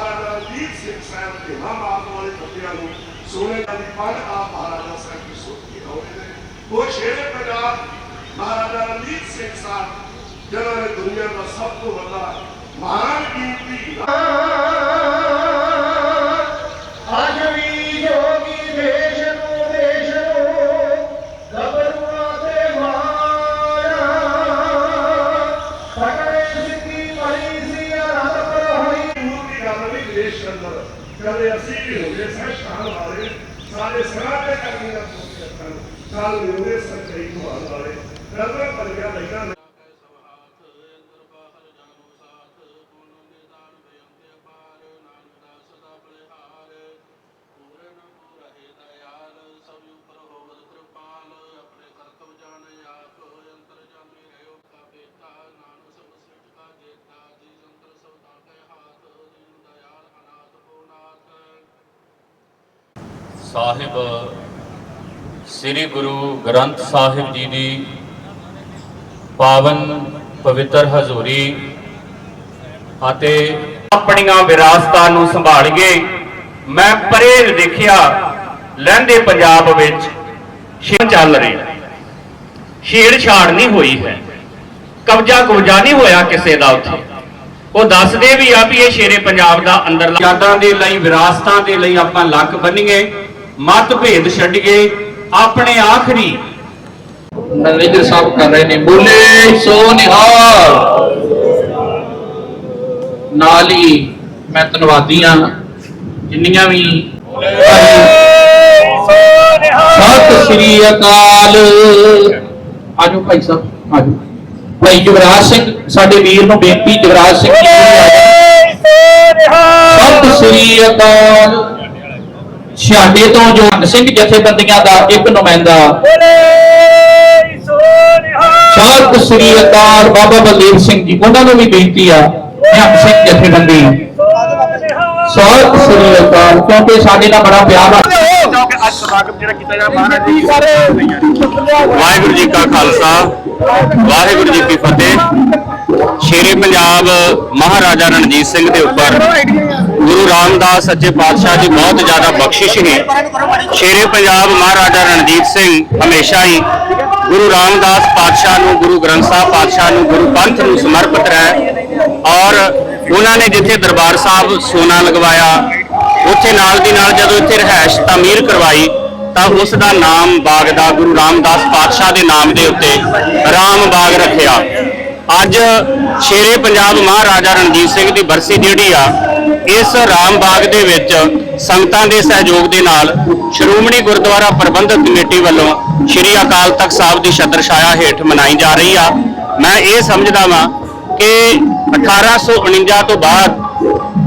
ਮਹਾਰਾਜਾ ਰਣਜੀਤ ਸਿੰਘ ਸਾਹਿਬ ਦੇ ਨਾਮ ਮਾਰਨ ਵਾਲੇ ਬੱਚਿਆਂ ਨੂੰ ਸੋਨੇ ਦਾ ਦੀ ਪੱਗ ਆ ਮਹਾਰਾਜਾ ਸਾਹਿਬ ਦੀ ਸੁੱਤ ਕੇ ਆਉਂਦੇ ਨੇ ਉਹ ਸ਼ੇਰੇ ਪੰਜਾਬ ਮਹਾਰਾਜਾ ਰਣਜੀਤ ਸਿੰਘ ਸਾਹਿਬ, ਜਿਹਨਾਂ ਨੇ ਦੁਨੀਆ ਦਾ ਸਭ ਤੋਂ ਵੱਡਾ ਮਹਾਨ ਕੀਰਤੀ ਵਾਲੇ ਰਬਰ ਲੈਣਾ ਸਾਹਿਬ ਸ੍ਰੀ ਗੁਰੂ ਗ੍ਰੰਥ ਸਾਹਿਬ ਜੀ ਦੀ ਪਾਵਨ ਪਵਿੱਤਰ ਹਜ਼ੂਰੀ ਅਤੇ ਆਪਣੀਆਂ ਵਿਰਾਸਤਾਂ ਨੂੰ ਸੰਭਾਲੀਏ ਮੈਂ ਪਰੇ ਦੇਖਿਆ, ਲਹਿੰਦੇ ਪੰਜਾਬ ਵਿੱਚ ਛੇੜ ਚੱਲ ਰਹੀ ਛੇੜਛਾੜ ਨਹੀਂ ਹੋਈ ਹੈ। ਕਬਜ਼ਾ ਕਬਜ਼ਾ ਨਹੀਂ ਹੋਇਆ ਕਿਸੇ ਦਾ ਉੱਥੇ। ਉਹ ਦੱਸਦੇ ਵੀ ਆ ਵੀ ਇਹ ਸ਼ੇਰੇ ਪੰਜਾਬ ਦਾ ਅੰਦਰ ਯਾਦਾਂ ਦੇ ਲਈ, ਵਿਰਾਸਤਾਂ ਦੇ ਲਈ ਆਪਾਂ ਲੱਕ ਬੰਨੀਏ, ਮਤਭੇਦ ਛੱਡੀਏ, ਆਪਣੇ ਆਖਰੀ ਮੈਨੇਜਰ ਸਾਹਿਬ ਕਰ ਰਹੇ ਨੇ, ਬੋਲੇ, ਸੋ ਨਿਹਾਲ। ਨਾਲ ਹੀ ਮੈਂ ਧੰਨਵਾਦੀ ਹਾਂ, ਜਿੰਨੀਆਂ ਵੀ ਸਤਿ ਸ੍ਰੀ ਅਕਾਲ। ਆਜੋ ਭਾਈ ਸਾਹਿਬ, ਆਜੋ। ਭਾਈ ਜਵਰਾਜ ਸਿੰਘ, ਸਾਡੇ ਵੀਰ ਨੂੰ ਬੇਨਤੀ ਜਵਰਾਜ ਸਿੰਘ ਜੀ ਸਤਿ ਸ੍ਰੀ ਅਕਾਲ। ਛਾਡੇ ਤੋਂ ਜੋਨ ਸਿੰਘ ਜਥੇਬੰਦੀਆਂ ਦਾ ਇੱਕ ਨੁਮਾਇੰਦਾ। ਸਤਿ ਸ੍ਰੀ ਅਕਾਲ ਬਾਬਾ ਬਲਦੇਵ ਸਿੰਘ ਜੀ, ਉਹਨਾਂ ਨੂੰ ਵੀ ਬੇਨਤੀ ਆ ਨਿਹੰਗ ਸਿੰਘ ਜਥੇਬੰਦੀ। ਸਤਿ ਸ੍ਰੀ ਅਕਾਲ, ਕਿਉਂਕਿ ਸਾਡੇ ਨਾਲ ਬੜਾ ਪਿਆਰ ਆ। ਵਾਹਿਗੁਰੂ ਜੀ ਕਾ ਖਾਲਸਾ, ਵਾਹਿਗੁਰੂ ਜੀ ਕੀ ਫਤਿਹ। ਸ਼ੇਰੇ ਪੰਜਾਬ ਮਹਾਰਾਜਾ ਰਣਜੀਤ ਸਿੰਘ ਦੇ ਉੱਪਰ ਰਾਮਦਾਸ ਸੱਚੇ ਪਾਤਸ਼ਾਹ ਦੀ ਬਹੁਤ ਜ਼ਿਆਦਾ ਬਖਸ਼ਿਸ਼ ਹੈ ਸ਼ੇਰੇ ਪੰਜਾਬ ਮਹਾਰਾਜਾ ਰਣਜੀਤ ਸਿੰਘ ਹਮੇਸ਼ਾ ਹੀ ਗੁਰੂ ਰਾਮਦਾਸ ਪਾਤਸ਼ਾਹ ਨੂੰ, ਗੁਰੂ ਗ੍ਰੰਥ ਸਾਹਿਬ ਪਾਤਸ਼ਾਹ ਨੂੰ, ਗੁਰੂ ਪੰਥ ਨੂੰ ਸਮਰਪਿਤ ਰਹਿ ਔਰ ਉਹਨਾਂ ਨੇ ਜਿੱਥੇ ਦਰਬਾਰ ਸਾਹਿਬ ਸੋਨਾ ਲਗਵਾਇਆ, ਉੱਥੇ ਨਾਲ ਦੀ ਨਾਲ ਜਦੋਂ ਇੱਥੇ ਰਹਿائش ਤਾਮੀਰ ਕਰਵਾਈ, ਤਾਂ ਉਸ ਦਾ ਨਾਮ ਬਾਗ ਦਾ ਗੁਰੂ ਰਾਮਦਾਸ ਪਾਤਸ਼ਾਹ ਦੇ ਨਾਮ ਦੇ ਉੱਤੇ ਰਾਮ ਬਾਗ ਰੱਖਿਆ। ਅੱਜ ਸ਼ੇਰੇ ਪੰਜਾਬ ਮਹਾਰਾਜਾ ਰਣਜੀਤ ਸਿੰਘ ਦੀ ਬਰਸੀ ਜਿਹੜੀ ਆ ਇਸ ਰਾਮ ਬਾਗ ਦੇ ਵਿੱਚ ਸੰਗਤਾਂ ਦੇ ਸਹਿਯੋਗ ਦੇ ਨਾਲ ਸ਼੍ਰੋਮਣੀ ਗੁਰਦੁਆਰਾ ਪ੍ਰਬੰਧਕ ਕਮੇਟੀ ਵੱਲੋਂ ਸ਼੍ਰੀ ਅਕਾਲ ਤਖਤ ਸਾਹਿਬ ਦੀ ਛਤਰ ਛਾਇਆ ਹੇਠ ਮਨਾਈ ਜਾ ਰਹੀ ਆ। ਮੈਂ ਇਹ ਸਮਝਦਾ ਵਾਂ ਕਿ 1849 ਤੋਂ ਬਾਅਦ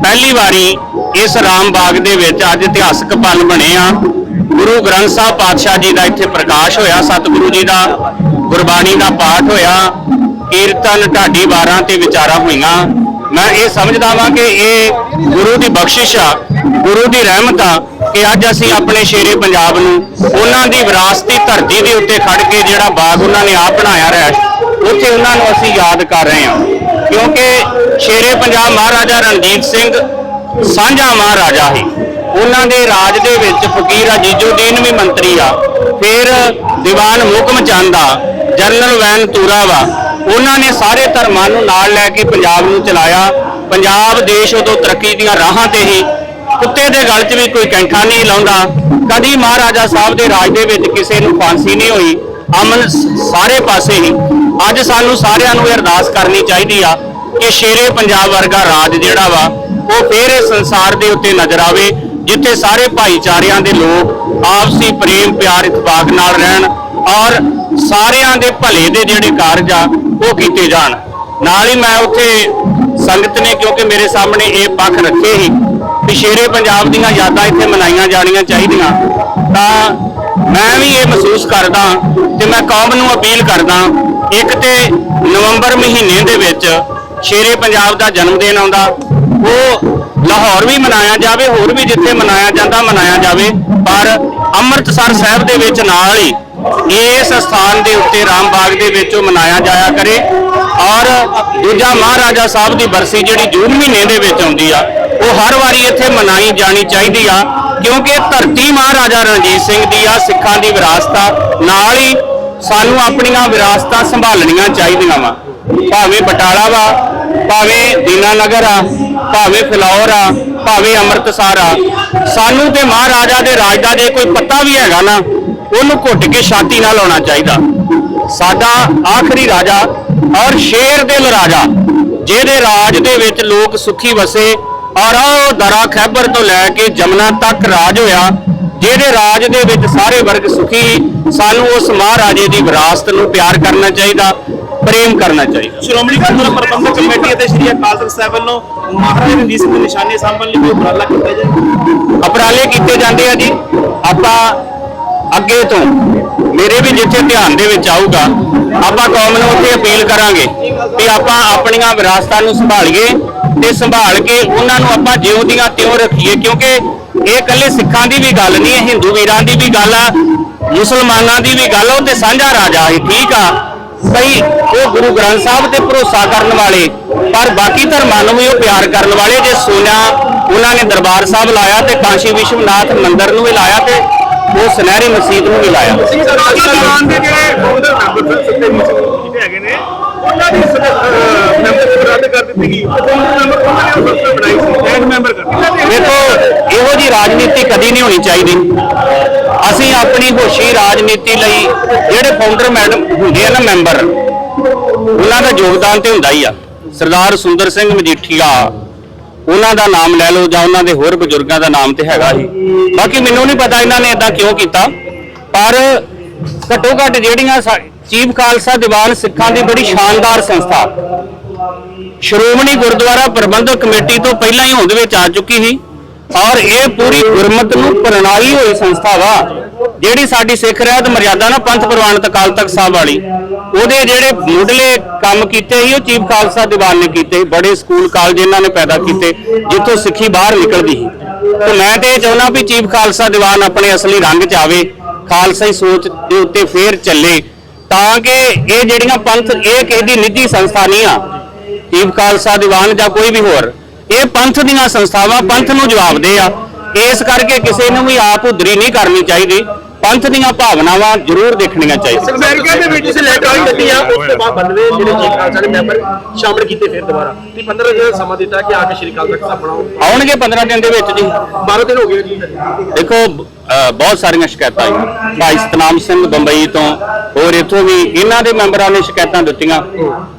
ਪਹਿਲੀ ਵਾਰੀ ਇਸ ਰਾਮ ਬਾਗ ਦੇ ਵਿੱਚ ਅੱਜ ਇਤਿਹਾਸਕ ਪਲ ਬਣੇ ਆ। ਗੁਰੂ ਗ੍ਰੰਥ ਸਾਹਿਬ ਪਾਤਸ਼ਾਹ ਜੀ ਦਾ ਇੱਥੇ ਪ੍ਰਕਾਸ਼ ਹੋਇਆ, ਸਤਿਗੁਰੂ ਜੀ ਦਾ ਗੁਰਬਾਣੀ ਦਾ ਪਾਠ ਹੋਇਆ, ਕੀਰਤਨ ਢਾਡੀ ਵਾਰਾਂ ਤੇ ਵਿਚਾਰਾਂ ਹੋਈਆਂ। ਮੈਂ ਇਹ ਸਮਝਦਾ ਵਾਂ ਕਿ ਇਹ ਗੁਰੂ ਦੀ ਬਖਸ਼ਿਸ਼ ਆ, ਗੁਰੂ ਦੀ ਰਹਿਮਤ ਆ ਕਿ ਅੱਜ ਅਸੀਂ ਆਪਣੇ ਸ਼ੇਰੇ ਪੰਜਾਬ ਨੂੰ ਉਹਨਾਂ ਦੀ ਵਿਰਾਸਤੀ ਧਰਤੀ ਦੇ ਉੱਤੇ ਖੜ ਕੇ ਜਿਹੜਾ ਬਾਗ ਉਹਨਾਂ ਨੇ ਆਪ ਬਣਾਇਆ ਰਿਹਾ ਉੱਥੇ ਉਹਨਾਂ ਨੂੰ ਅਸੀਂ ਯਾਦ ਕਰ ਰਹੇ ਹਾਂ। ਕਿਉਂਕਿ ਸ਼ੇਰੇ ਪੰਜਾਬ ਮਹਾਰਾਜਾ ਰਣਜੀਤ ਸਿੰਘ ਸਾਂਝਾ ਮਹਾਰਾਜਾ ਸੀ। ਉਹਨਾਂ ਦੇ ਰਾਜ ਦੇ ਵਿੱਚ ਫਕੀਰ ਅਜੀਜੁਦੀਨ ਵੀ ਮੰਤਰੀ ਆ। ਫਿਰ ਦੀਵਾਨ ਮੁਕਮ ਚੰਦ ਆ, ਜਨਰਲ ਵੈਨ ਤੂਰਾ ਵਾ ਉਹਨਾਂ ਨੇ ਸਾਰੇ ਧਰਮਾਂ ਨੂੰ ਨਾਲ ਲੈ ਕੇ ਪੰਜਾਬ ਨੂੰ ਚਲਾਇਆ। ਪੰਜਾਬ ਦੇਸ਼ ਉਦੋਂ ਤਰੱਕੀ ਦੀਆਂ ਰਾਹਾਂ ਤੇ ਹੀ ਕੁੱਤੇ ਦੇ ਗਲ 'ਚ ਵੀ ਕੋਈ ਕੈਂਠਾ ਨਹੀਂ ਲਾਉਂਦਾ। ਕਦੀ ਮਹਾਰਾਜਾ ਸਾਹਿਬ ਦੇ ਰਾਜ ਦੇ ਵਿੱਚ ਕਿਸੇ ਨੂੰ ਫਾਂਸੀ ਨਹੀਂ ਹੋਈ। ਅਮਨ ਸਾਰੇ ਪਾਸੇ ਹੀ। ਅੱਜ ਸਾਨੂੰ ਸਾਰਿਆਂ ਨੂੰ ਇਹ ਅਰਦਾਸ ਕਰਨੀ ਚਾਹੀਦੀ ਆ ਕਿ ਸ਼ੇਰੇ ਪੰਜਾਬ ਵਰਗਾ ਰਾਜ ਜਿਹੜਾ ਵਾ, ਉਹ ਫੇਰ ਇਸ ਸੰਸਾਰ ਦੇ ਉੱਤੇ ਨਜ਼ਰ ਆਵੇ, ਜਿੱਥੇ ਸਾਰੇ ਭਾਈਚਾਰਿਆਂ ਦੇ ਲੋਕ ਆਪਸੀ ਪ੍ਰੇਮ ਪਿਆਰ ਇਤਫਾਕ ਨਾਲ ਰਹਿਣ ਔਰ ਸਾਰਿਆਂ ਦੇ ਭਲੇ ਦੇ ਜਿਹੜੇ ਕਾਰਜ ਆ, ਉਹ ਕੀਤੇ ਜਾਣ। ਨਾਲ ਹੀ ਮੈਂ ਉੱਥੇ ਸੰਗਤ ਨੇ, ਕਿਉਂਕਿ ਮੇਰੇ ਸਾਹਮਣੇ ਇਹ ਪੱਖ ਰੱਖੇ ਸੀ ਕਿ ਸ਼ੇਰੇ ਪੰਜਾਬ ਦੀਆਂ ਯਾਦਾਂ ਇੱਥੇ ਮਨਾਈਆਂ ਜਾਣੀਆਂ ਚਾਹੀਦੀਆਂ। ਤਾਂ ਮੈਂ ਵੀ ਇਹ ਮਹਿਸੂਸ ਕਰਦਾ ਤੇ ਮੈਂ ਕੌਮ ਨੂੰ ਅਪੀਲ ਕਰਦਾ, ਇੱਕ ਤੇ ਨਵੰਬਰ ਮਹੀਨੇ ਦੇ ਵਿੱਚ ਸ਼ੇਰੇ ਪੰਜਾਬ ਦਾ ਜਨਮ ਦਿਨ ਆਉਂਦਾ, ਉਹ ਲਾਹੌਰ ਵੀ ਮਨਾਇਆ ਜਾਵੇ, ਹੋਰ ਵੀ ਜਿੱਥੇ ਮਨਾਇਆ ਜਾਂਦਾ, ਮਨਾਇਆ ਜਾਵੇ। ਪਰ ਅੰਮ੍ਰਿਤਸਰ ਸਾਹਿਬ ਦੇ ਵਿੱਚ ਨਾਲ ਹੀ ਇਸ ਸਥਾਨ ਦੇ ਉੱਤੇ ਰਾਮ ਬਾਗ ਦੇ ਵਿੱਚ ਉਹ ਮਨਾਇਆ ਜਾਇਆ ਕਰੇ ਔਰ ਦੂਜਾ ਮਹਾਰਾਜਾ ਸਾਹਿਬ ਦੀ ਬਰਸੀ ਜਿਹੜੀ ਜੂਨ ਮਹੀਨੇ ਦੇ ਵਿੱਚ ਆਉਂਦੀ ਆ, ਉਹ ਹਰ ਵਾਰੀ ਇੱਥੇ ਮਨਾਈ ਜਾਣੀ ਚਾਹੀਦੀ ਆ, ਕਿਉਂਕਿ ਧਰਤੀ ਮਹਾਰਾਜਾ ਰਣਜੀਤ ਸਿੰਘ ਦੀ ਆ, ਸਿੱਖਾਂ ਦੀ ਵਿਰਾਸਤ ਆ ਨਾਲ ਹੀ ਸਾਨੂੰ ਆਪਣੀਆਂ ਵਿਰਾਸਤਾਂ ਸੰਭਾਲਣੀਆਂ ਚਾਹੀਦੀਆਂ ਵਾ। ਭਾਵੇਂ ਬਟਾਲਾ ਵਾ, ਭਾਵੇਂ ਦੀਨਾਨਗਰ ਆ, ਭਾਵੇਂ ਫਲੌਰ ਆ, ਭਾਵੇਂ ਅੰਮ੍ਰਿਤਸਰ ਆ, ਸਾਨੂੰ ਤੇ ਮਹਾਰਾਜਾ ਦੇ ਰਾਜ ਦਾ ਜੇ ਕੋਈ ਪਤਾ ਵੀ ਹੈਗਾ ਨਾ ਉਹਨੂੰ ਘੁੱਟ ਕੇ ਛਾਤੀ ਨਾਲ ਲਾਉਣਾ ਚਾਹੀਦਾ। ਸਾਡਾ ਆਖਰੀ ਰਾਜਾ ਔਰ ਸ਼ੇਰ ਦਿਲ ਰਾਜਾ ਜਿਹਦੇ ਰਾਜ ਦੇ ਵਿੱਚ ਲੋਕ ਸੁਖੀ ਵਸੇ ਔਰ ਉਹ ਦਰਾ ਖੈਬਰ ਤੋਂ ਲੈ ਕੇ ਜਮਨਾ ਤੱਕ ਰਾਜ ਹੋਇਆ ਜਿਹਦੇ ਰਾਜ ਦੇ ਵਿੱਚ ਸਾਰੇ ਵਰਗ ਸੁਖੀ ਸਾਨੂੰ ਉਸ ਮਹਾਰਾਜੇ ਦੀ ਵਿਰਾਸਤ ਨੂੰ ਪਿਆਰ ਕਰਨਾ ਚਾਹੀਦਾ ਪ੍ਰੇਮ ਕਰਨਾ ਚਾਹੀਦਾ। ਸ਼੍ਰੋਮਣੀ ਗੁਰਦੁਆਰਾ ਪ੍ਰਬੰਧਕ ਕਮੇਟੀ ਅਤੇ ਸ੍ਰੀ ਅਕਾਲ ਤਖਤ ਸਾਹਿਬ ਵੱਲੋਂ ਮਹਾਰਾਜਾ ਰਣਜੀਤ ਸਿੰਘ ਦੇ ਨਿਸ਼ਾਨੇ ਸਾਂਭਣ ਲਈ ਕੋਈ ਉਪਰਾਲਾ ਕੀਤਾ ਜਾਏ? ਉਪਰਾਲੇ ਕੀਤੇ ਜਾਂਦੇ ਆ ਜੀ। ਆਪਾਂ ਅੱਗੇ ਤੋਂ ਮੇਰੇ ਵੀ ਜਿੱਥੇ ਧਿਆਨ ਦੇ ਵਿੱਚ ਆਊਗਾ ਆਪਾਂ ਕੌਮ ਨੂੰ ਉੱਥੇ ਅਪੀਲ ਕਰਾਂਗੇ ਕਿ ਆਪਾਂ ਆਪਣੀਆਂ ਵਿਰਾਸਤਾਂ ਨੂੰ ਸੰਭਾਲੀਏ ਤੇ ਸੰਭਾਲ ਕੇ ਉਹਨਾਂ ਨੂੰ ਆਪਾਂ ਜਿਉਂ ਦੀਆਂ ਤਿਉਂ ਰੱਖੀਏ ਕਿਉਂਕਿ ਇਹ ਇਕੱਲੇ ਸਿੱਖਾਂ ਦੀ ਵੀ ਗੱਲ ਨਹੀਂ ਇਹ ਹਿੰਦੂ ਵੀਰਾਂ ਦੀ ਵੀ ਗੱਲ ਆ ਮੁਸਲਮਾਨਾਂ ਦੀ ਵੀ ਗੱਲ ਆ, ਉਹ ਤੇ ਸਾਂਝਾ ਰਾਜਾ ਹੈ ਠੀਕ ਆ? ਸਹੀ ਉਹ ਗੁਰੂ ਗ੍ਰੰਥ ਸਾਹਿਬ ਤੇ ਭਰੋਸਾ ਕਰਨ ਵਾਲੇ ਪਰ ਬਾਕੀ ਧਰਮਾਂ ਨੂੰ ਵੀ ਉਹ ਪਿਆਰ ਕਰਨ ਵਾਲੇ ਜੇ ਸੋਨਾ ਉਹਨਾਂ ਨੇ ਦਰਬਾਰ ਸਾਹਿਬ ਲਾਇਆ ਤੇ ਕਾਸ਼ੀ ਵਿਸ਼ਵਨਾਥ ਮੰਦਿਰ ਨੂੰ ਵੀ ਲਾਇਆ ਤੇ ਉਹ ਸੁਨਹਿਰੀ ਮਸਜਿਦ ਨੂੰ ਵੀ ਲਾਇਆ। ਦੇ ਜਿਹੜੇ ਫਾਊਂਡਰ ਮੈਂਬਰ ਸੱਤੇ ਜਿਹੜੇ ਹੈਗੇ ਨੇ ਉਹਨਾਂ ਦੀ ਮੈਂਬਰਸ਼ਿਪ ਰੱਦ ਕਰ ਦਿੱਤੀ ਗਈ ਮੈਂਬਰ ਉਹਨਾਂ ਨੇ ਉਹ ਸੰਸਥਾ ਬਣਾਈ ਸੀ ਐਡ ਮੈਂਬਰ ਕਰ ਦੇਖੋ, ਇਹੋ ਜੀ ਰਾਜਨੀਤੀ ਕਦੀ ਨਹੀਂ ਹੋਣੀ ਚਾਹੀਦੀ। ਅਸੀਂ ਆਪਣੀ ਹੋਸ਼ੀ ਰਾਜਨੀਤੀ ਲਈ ਜਿਹੜੇ ਫਾਊਂਡਰ ਮੈਡਮ ਹੁੰਦੇ ਆ ਨਾ ਮੈਂਬਰ ਉਹਨਾਂ ਦਾ ਯੋਗਦਾਨ ਤੇ ਹੁੰਦਾ ਹੀ ਆ। ਸਰਦਾਰ ਸੁੰਦਰ ਸਿੰਘ ਮਜੀਠੀਆ ਉਹਨਾਂ ਦਾ ਨਾਮ ਲੈ ਲਓ ਜਾਂ ਉਹਨਾਂ ਦੇ ਹੋਰ ਬਜ਼ੁਰਗਾਂ ਦਾ ਨਾਮ ਤੇ ਹੈਗਾ ਹੀ ਬਾਕੀ ਮੈਨੂੰ ਨਹੀਂ ਪਤਾ ਇਹਨਾਂ ਨੇ ਇਦਾਂ ਕਿਉਂ ਕੀਤਾ। ਪਰ ਘੱਟੋ ਘੱਟ ਜਿਹੜੀਆਂ ਸਾ- ਚੀਫ ਖਾਲਸਾ ਦੀਵਾਨ ਸਿੱਖਾਂ ਦੀ ਬੜੀ ਸ਼ਾਨਦਾਰ ਸੰਸਥਾ। ਸ਼੍ਰੋਮਣੀ ਗੁਰਦੁਆਰਾ ਪ੍ਰਬੰਧਕ ਕਮੇਟੀ ਤੋਂ ਪਹਿਲਾਂ ਹੀ ਹੋਂਦ ਵਿੱਚ ਆ ਚੁੱਕੀ ਸੀ। ਔਰ ਇਹ ਪੂਰੀ ਗੁਰਮਤ ਨੂੰ ਪ੍ਰਣਾਲੀ ਹੋਈ ਸੰਸਥਾ ਵਾ, ਜਿਹੜੀ ਸਾਡੀ ਸਿੱਖ ਰਹਿਤ ਮਰਿਆਦਾ ਨਾ ਪੰਥ ਪ੍ਰਵਾਨਿਤ ਅਕਾਲ ਤਖਤ ਸਾਹਿਬ ਵਾਲੀ, ਉਹਦੇ ਜਿਹੜੇ ਮੁੱਢਲੇ ਕੰਮ ਕੀਤੇ ਸੀ, ਉਹ ਚੀਫ ਖਾਲਸਾ ਦੀਵਾਨ ਨੇ ਕੀਤੇ ਸੀ। ਬੜੇ ਸਕੂਲ ਕਾਲਜ ਇਹਨਾਂ ਨੇ ਪੈਦਾ ਕੀਤੇ, ਜਿੱਥੋਂ ਸਿੱਖੀ ਬਾਹਰ ਨਿਕਲਦੀ ਸੀ ਤੇ ਮੈਂ ਤੇ ਇਹ ਚਾਹੁੰਦਾ ਵੀ ਚੀਫ ਖਾਲਸਾ ਦੀਵਾਨ ਆਪਣੇ ਅਸਲੀ ਰੰਗ 'ਚ ਆਵੇ ਖਾਲਸਾਈ ਸੋਚ ਦੇ ਉੱਤੇ ਫੇਰ ਚੱਲੇ, ਤਾਂ ਕਿ ਇਹ ਜਿਹੜੀਆਂ ਪੰਥ, ਇਹ ਕਿਸੇ ਦੀ ਨਿੱਜੀ ਸੰਸਥਾ ਨਹੀਂ ਆ, ਚੀਫ ਖਾਲਸਾ ਦੀਵਾਨ ਜਾਂ ਕੋਈ ਵੀ ਹੋਰ ਇਹ ਪੰਥ ਦੀਆਂ ਸੰਸਥਾਵਾਂ ਪੰਥ ਨੂੰ ਜਵਾਬਦੇ ਆ। ਇਸ ਕਰਕੇ ਕਿਸੇ ਨੂੰ ਵੀ ਆਪ ਉਧਰੀ ਨਹੀਂ ਕਰਨੀ ਚਾਹੀਦੀ। ਪੰਥ ਦੀਆਂ ਭਾਵਨਾਵਾਂ ਜ਼ਰੂਰ ਦੇਖਣੀਆਂ ਚਾਹੀਦੀਆਂ। ਅਮਰੀਕਾ ਦੇ ਵਿੱਚ ਲੈਟਰ ਆਈ ਦਿੱਤੀ ਆ ਉਸ ਤੋਂ ਬਾਅਦ ਬੰਦਵੇ ਜਿਹੜੇ ਚੀਫ ਖਾਲਸਾ ਦੇ ਮੈਂਬਰ ਸ਼ਾਮਲ ਕੀਤੇ ਫਿਰ ਦੁਬਾਰਾ। ਤੇ 15 ਦਿਨ ਸਮਾਂ ਦਿੱਤਾ ਕਿ ਆ ਕੇ ਸ਼੍ਰੀ ਅਕਾਲ ਤਖਤ ਸਾਹਿਬ ਬਣਾਓ। ਆਉਣਗੇ 15 ਦਿਨ ਦੇ ਵਿੱਚ ਜੀ। 12 ਦਿਨ ਹੋ ਗਏ ਜੀ। ਦੇਖੋ ਬਹੁਤ ਸਾਰੀਆਂ ਸ਼ਿਕਾਇਤਾਂ ਆਈਆਂ। ਭਾਈ ਸਤਨਾਮ ਸਿੰਘ ਬੰਬਈ ਤੋਂ ਹੋਰ ਇੱਥੋਂ ਵੀ ਇਹਨਾਂ ਦੇ ਮੈਂਬਰਾਂ ਨੇ ਸ਼ਿਕਾਇਤਾਂ ਦਿੱਤੀਆਂ।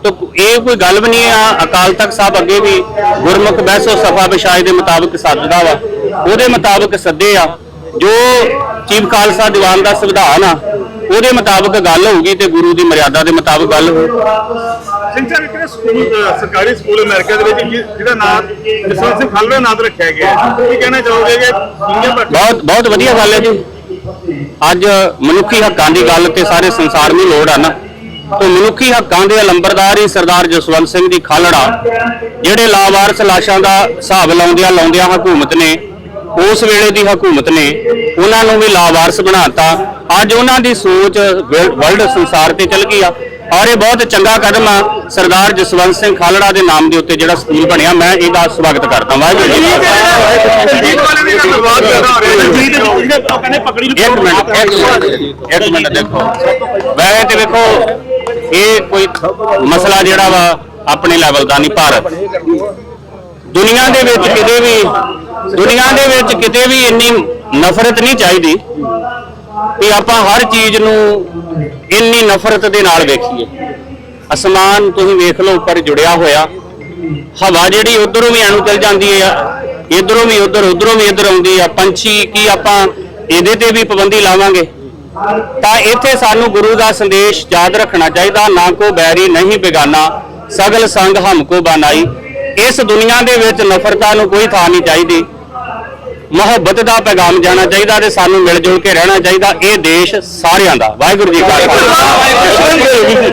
ਤਾਂ ਇਹ ਕੋਈ ਗੱਲ ਵੀ ਨਹੀਂ ਆ ਅਕਾਲ ਤਖਤ ਸਾਹਿਬ ਅੱਗੇ ਵੀ ਗੁਰਮੁਖ ਬਹਿਸੋ ਸਫਾ ਵਿਸ਼ਾਏ ਦੇ ਮੁਤਾਬਕ ਸੱਦਦਾ ਵਾ। ਉਹਦੇ ਮੁਤਾਬਕ ਸੱਦੇ ਆ। ਜੋ ਚੀਫ ਖਾਲਸਾ ਦੀਵਾਨ ਦਾ ਸੰਵਿਧਾਨ ਆ ਉਹਦੇ ਮੁਤਾਬਕ ਗੱਲ ਹੋਊਗੀ ਤੇ ਗੁਰੂ ਦੀ ਮਰਿਆਦਾ ਦੇ ਮੁਤਾਬਕ ਗੱਲ ਹੋਊਗੀ ਸਿੰਘ ਸਾਹਿਬ ਇੱਕ ਨਾ ਸਕੂਲ ਅ, ਸਰਕਾਰੀ ਸਕੂਲ ਅਮਰੀਕਾ ਦੇ ਵਿੱਚ ਜਿ- ਜਿਹਦਾ ਨਾਮ ਜਸਵੰਤ ਸਿੰਘ ਖਾਲੜਾ ਨਾਮ ਤੇ ਰੱਖਿਆ ਗਿਆ ਹੈ। ਕੀ ਕਹਿਣਾ ਚਾਹੋਗੇ ਕਿ ਦੁਨੀਆ ਭਰ ਬਹੁਤ ਬਹੁਤ ਵਧੀਆ ਗੱਲ ਹੈ ਜੀ। ਅੱਜ ਮਨੁੱਖੀ ਹੱਕਾਂ ਦੀ ਗੱਲ ਤੇ ਸਾਰੇ ਸੰਸਾਰ ਨੂੰ ਲੋੜ ਆ ਨਾ। ਤੇ ਮਨੁੱਖੀ ਹੱਕਾਂ ਦੇ ਅਲੰਬਰਦਾਰ ਹੀ ਸਰਦਾਰ ਜਸਵੰਤ ਸਿੰਘ ਦੀ ਖਾਲੜਾ ਜਿਹੜੇ ਲਾਵਾਰਸ ਲਾਸ਼ਾਂ ਦਾ ਹਿਸਾਬ ਲਾਉਂਦਿਆਂ ਲਾਉਂਦਿਆਂ ਹਕੂਮਤ ਨੇ ਉਸ ਵੇਲੇ ਦੀ ਹਕੂਮਤ ਨੇ ਉਹਨਾਂ ਨੂੰ ਵੀ ਲਾਵਾਰਸ ਬਣਾਤਾ। ਅੱਜ ਉਹਨਾਂ ਦੀ ਸੋਚ ਵਰਲਡ ਸੰਸਾਰ ਤੇ ਚੱਲ ਗਈ ਆ। ਔਰ ਇਹ ਬਹੁਤ ਚੰਗਾ ਕਦਮ ਆ ਸਰਦਾਰ ਜਸਵੰਤ ਸਿੰਘ ਖਾਲੜਾ ਦੇ ਨਾਮ ਦੇ ਉੱਤੇ ਜਿਹੜਾ ਸਕੂਲ ਬਣਿਆ। ਮੈਂ ਇਹਦਾ ਸਵਾਗਤ ਕਰਦਾ। ਵਾਹਿਗੁਰੂ ਜੀ ਇੱਕ ਮਿੰਟ ਇੱਕ ਮਿੰਟ ਦੇਖੋ। ਵੈਸੇ ਤੇ ਵੇਖੋ, ਇਹ ਕੋਈ ਮਸਲਾ ਜਿਹੜਾ ਵਾ ਆਪਣੇ ਲੈਵਲ ਦਾ ਨਹੀਂ ਭਾਰਤ ਦੁਨੀਆ ਦੇ ਵਿੱਚ ਕਿਤੇ ਵੀ ਦੁਨੀਆ ਦੇ ਵਿੱਚ ਕਿਤੇ ਵੀ ਇੰਨੀ ਨਫ਼ਰਤ ਨਹੀਂ ਚਾਹੀਦੀ ਕਿ ਆਪਾਂ ਹਰ ਚੀਜ਼ ਨੂੰ ਇੰਨੀ ਨਫ਼ਰਤ ਦੇ ਨਾਲ ਵੇਖੀਏ। ਅਸਮਾਨ ਤੁਸੀਂ ਵੇਖ ਲਓ, ਉੱਪਰ ਜੁੜਿਆ ਹੋਇਆ। ਹਵਾ ਜਿਹੜੀ ਉਧਰੋਂ ਵੀ ਐਨੂੰ ਚਲ ਜਾਂਦੀ ਹੈ ਇਧਰੋਂ ਵੀ ਉਧਰ, ਉਧਰੋਂ ਵੀ ਇਧਰ ਆਉਂਦੀ ਆ। ਪੰਛੀ ਕੀ ਆਪਾਂ ਇਹਦੇ ਤੇ ਵੀ ਪਾਬੰਦੀ ਲਾਵਾਂਗੇ? ਤਾਂ ਇੱਥੇ ਸਾਨੂੰ ਗੁਰੂ ਦਾ ਸੰਦੇਸ਼ ਯਾਦ ਰੱਖਣਾ ਚਾਹੀਦਾ, ਨਾ ਕੋ ਬੈਰੀ ਨਹੀਂ ਬੇਗਾਨਾ, ਸਗਲ ਸੰਗ ਹਮ ਕੋ ਬਨਾਈ। ਇਸ ਦੁਨੀਆ ਦੇ ਵਿੱਚ ਨਫ਼ਰਤਾਂ ਨੂੰ ਕੋਈ ਥਾਂ ਨਹੀਂ ਚਾਹੀਦੀ। ਮੁਹੱਬਤ ਦਾ ਪੈਗਾਮ ਜਾਣਾ ਚਾਹੀਦਾ ਤੇ ਸਾਨੂੰ ਮਿਲ ਜੁਲ ਕੇ ਰਹਿਣਾ ਚਾਹੀਦਾ। ਇਹ ਦੇਸ਼ ਸਾਰਿਆਂ ਦਾ। ਵਾਹਿਗੁਰੂ ਜੀ ਕਾ ਖਾਲਸਾ।